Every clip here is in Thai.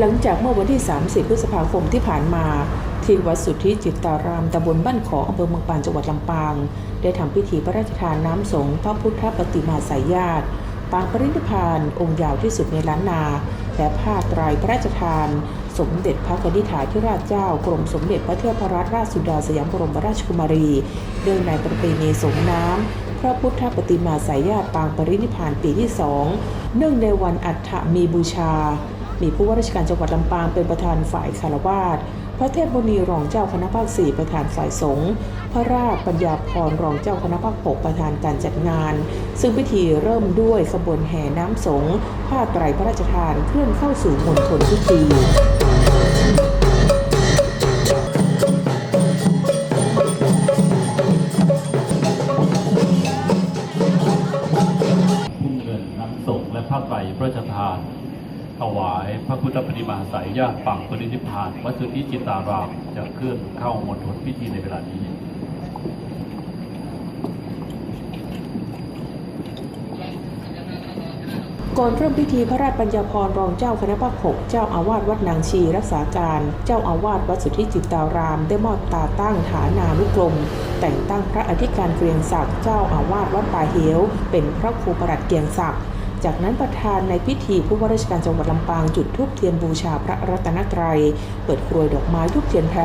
หลังจากเมื่อวันที่ 30 พฤษภาคมที่ผ่านมาที่วัดสุทธิจิตตารามตำบลบ้านขออำเภอเมืองปานจังหวัดลำปาง ได้ทำพิธีพระราชทานน้ำสงฆ์พระพุทธปฏิมาสายญาติปางปรินิพานองค์ยาวที่สุดในล้านนา และผ้าตรพระราชทาน สมเด็จพระนิษฐาธิราชเจ้ากรมสมเด็จพระเทพรัตนราชสุดาสยามบรมราชกุมารีเนื่องในประเพณีสงน้ำพระพุทธปฏิมาสายญาติปางปรินิพพานปีที่สองเนื่องในวันอัฏฐมีบูชา มีผู้ว่าราชการจังหวัดลำปางเป็นประธานฝ่ายคารวาสพระเทพบุณีรองเจ้าคณะภาคสี่ประธานฝ่ายสงฆ์พระราชปัญญาพรรองเจ้าคณะภาคหกประธานการจัดงาน ซึ่งพิธีเริ่มด้วยขบวนแห่น้ำสงฆ์ผ้าไตรพระราชทานเคลื่อนเข้าสู่มณฑลพิธี นิมาสายญาติปังปรินิพาน วัดสุทธิจิตตารามจะเคลื่อนเข้ามณฑลพิธีในเวลานี้ก่อนเริ่มพิธีพระราชปัญญาพรรองเจ้าคณะภาคหกเจ้าอาวาสวัดนางชีรักษาการ เจ้าอาวาสวัดสุทธิจิตตาราม ได้มอบตาตั้งฐานานุกรม แต่งตั้งพระอธิการเกรียงศักดิ์เจ้าอาวาสวัดป่าเหวเป็นพระครูประหลัดเกรียงศักดิ์ จากนั้นประธานในพิธีผู้ว่าราชการจังหวัดลำปางจุดธูปเทียนบูชาพระรัตนตรัย เปิดกรวยดอกไม้ทุกเทียนแพร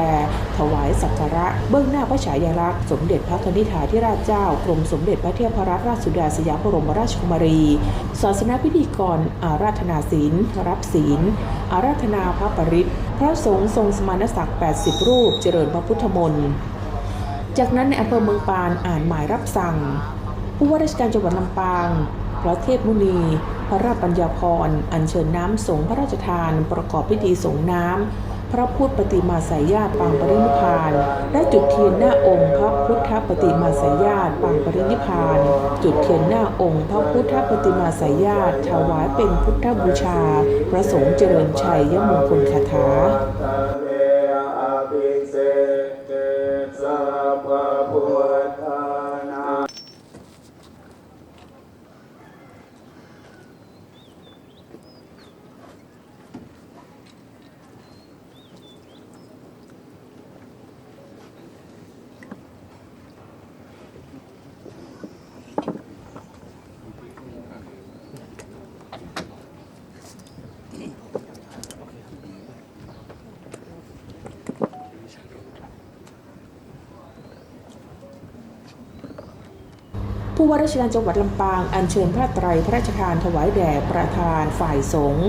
ถวายสักการะ เบื้องหน้าพระฉายาลักษณ์สมเด็จพระคณิษฐาธิราชเจ้ากรมสมเด็จพระเทพรัตนราชสุดาสยามบรมราชกุมารีศาสนาพิธีกร อาราธนาศีล รับศีล อาราธนาพระปริตรพระสงฆ์ทรงสมณศักดิ์ 80 รูป เจริญพระพุทธมนต์ จากนั้นในอำเภอเมืองปานอ่านหมายรับสั่ง ผู้ว่าราชการจังหวัดลำปาง พระเทพมุนี พระราชปัญญาพร อัญเชิญน้ำสงฆ์พระราชทาน ประกอบพิธีสงน้ำ พระพุทธปฏิมาสายญาติปางปรินิพาน และจุดเทียนหน้าองค์พระพุทธปฏิมาสายญาติปางปรินิพพาน จุดเทียนหน้าองค์พระพุทธปฏิมาสายญาติถวายเป็นพุทธบูชา พระสงฆ์เจริญชัยยมงคลคาถา ตะเวอภิเศษเกสัพพะพุทธานา ผู้ว่าราชการจังหวัดลำปางอัญเชิญพระไตรพระราชทานถวายแด่ประธานฝ่ายสงฆ์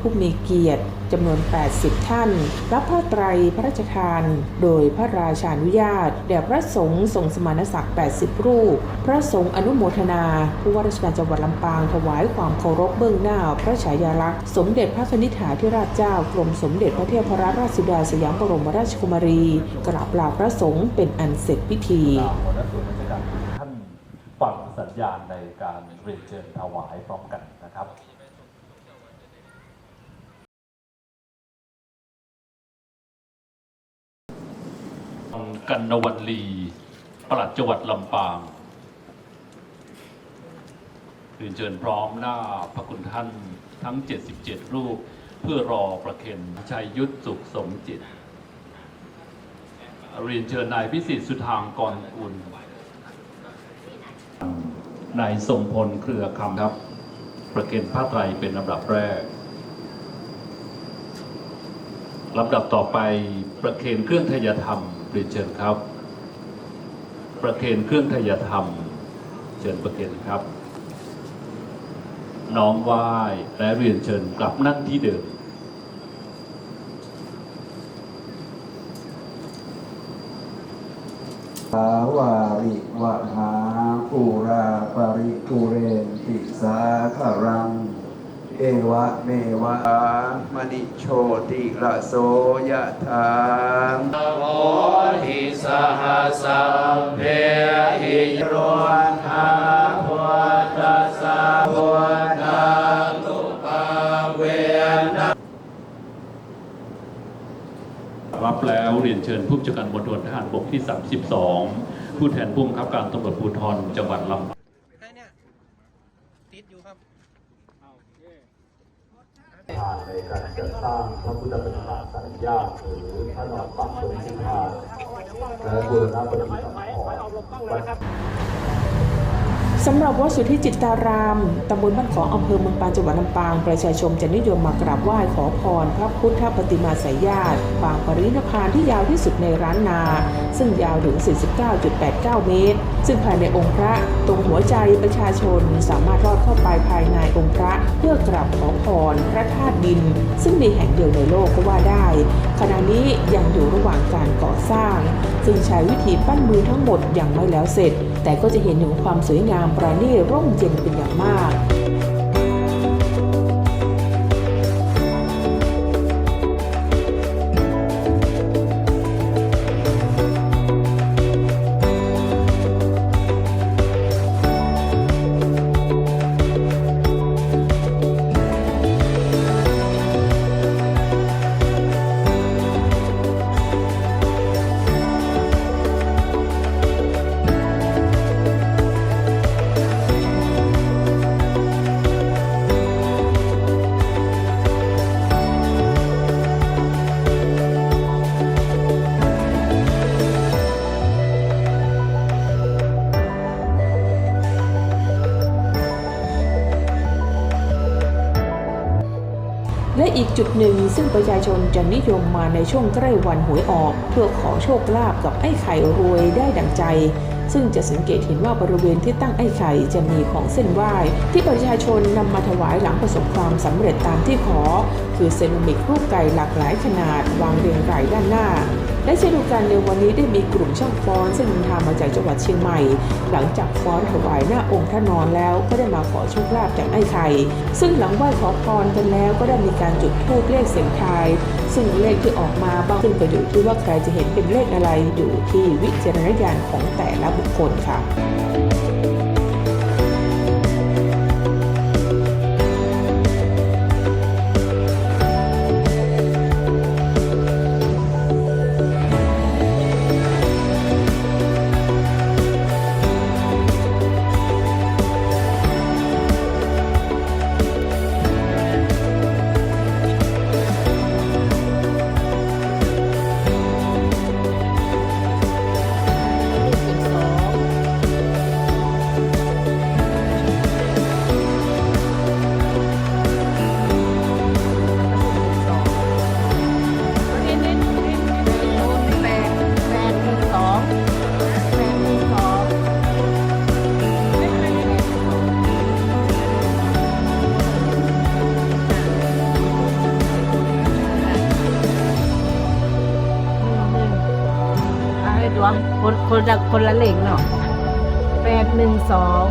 ผู้มีเกียรติจำนวน 80 ท่าน รับพระไตรพระราชทาน โดยพระราชานุญาต แด่พระสงฆ์ทรงสมณศักดิ์ 80 รูป พระสงฆ์อนุโมทนา ผู้ว่าราชการจังหวัดลำปางถวายความเคารพเบื้องหน้า พระฉายาลักษณ์ สมเด็จพระคณิษฐาธิราชเจ้ากรมสมเด็จพระเทพรัตนราชสุดาสยามบรมราชกุมารี กราบลาพระสงฆ์เป็นอันเสร็จพิธี ญาณในการเรียนเชิญถวายพร้อมกันนะครับกันนวันลีปลัดจังหวัดลำปางเรียนเชิญพร้อมหน้าพระคุณท่านทั้ง 77 รูป เพื่อรอประเคนชัยยุทธสุขสมจิต เรียนเชิญนายพิสิทธิ์สุทางกรกุล นายทรงพลเครือคำครับ ประเคนผ้าไตรเป็นลำดับแรกลำดับต่อไปประเคนเครื่องทยธรรมเรียนเชิญครับ ประเคนเครื่องทยธรรม เชิญประเคนครับ น้อมไหว้และเรียนเชิญกลับนั่งที่เดิม สาวาริวะหาปูราปริกุเรนติสาคารัง เอวะเมวะมณิโชติระโสยะทาโหติสหสัมเพหิโรหา รับแล้วเรียนเชิญผู้จัดการมณฑลทหารบกที่ 32 ผู้แทนผู้บังคับการตำรวจภูธรจังหวัดลำใครเนี่ยติดอยู่ครับทานในการจัดสร้างพระพุทธปฏิมาสายญาติหรือพระนอนปักคนสิทานและบูรณะปฏิสังขรณ์วัด สำหรับวัดสุทธิจิตตาราม ตำบลบ้านของอำเภอเมืองปานจังหวัดลำปาง ประชาชนจะนิยมมากราบไหว้ขอพร พระพุทธปฏิมาสายญาติปางปรินิพพานที่ยาวที่สุดในร้านนา ซึ่งยาวถึง 49.89 เมตร ซึ่งภายในองค์พระตรงหัวใจประชาชนสามารถรอดเข้าไปภายในองค์พระ เพื่อกราบขอพรพระธาตุดิน ซึ่งมีแห่งเดียวในโลกก็ว่าได้ขณะนี้ยังอยู่ระหว่างการก่อสร้าง ซึ่งใช้วิธีปั้นมือทั้งหมดยังไม่แล้วเสร็จ แต่ก็จะเห็นถึงความสวยงามประณีตร่มเย็นเป็นอย่างมาก อีกจุดหนึ่ง ซึ่งประชาชนจะนิยมมาในช่วงใกล้วันหวยออก เพื่อขอโชคลาภกับไอ้ไข่รวยได้ดังใจ ซึ่งจะสังเกตเห็นว่าบริเวณที่ตั้งไอ้ไข่จะมีของเส้นไหว้ ที่ประชาชนนำมาถวายหลังประสบความสำเร็จตามที่ขอ คือเซรามิกรูปไก่หลากหลายขนาดวางเรียงรายด้านหน้า และเช่นเดียวกันในวันนี้ได้มีกลุ่มช่างฟ้อน ซึ่งเดินทางมาจากจังหวัดเชียงใหม่ หลังจากฟ้อนถวายหน้าองค์พระนอนแล้วก็ได้มาขอโชคลาภจากไอ้ไข่ซึ่งหลังไหว้ขอพรกันแล้วก็ได้มีการจุดธูปเลขเสียงทาย ซึ่งเลขที่ออกมาบางซึ่งก็อยู่ที่ว่าใครจะเห็นเป็นเลขอะไรอยู่ที่วิจารณญาณของแต่ละบุคคลค่ะ คนละคนละเหล่งเนาะแปดหนึ่งสอง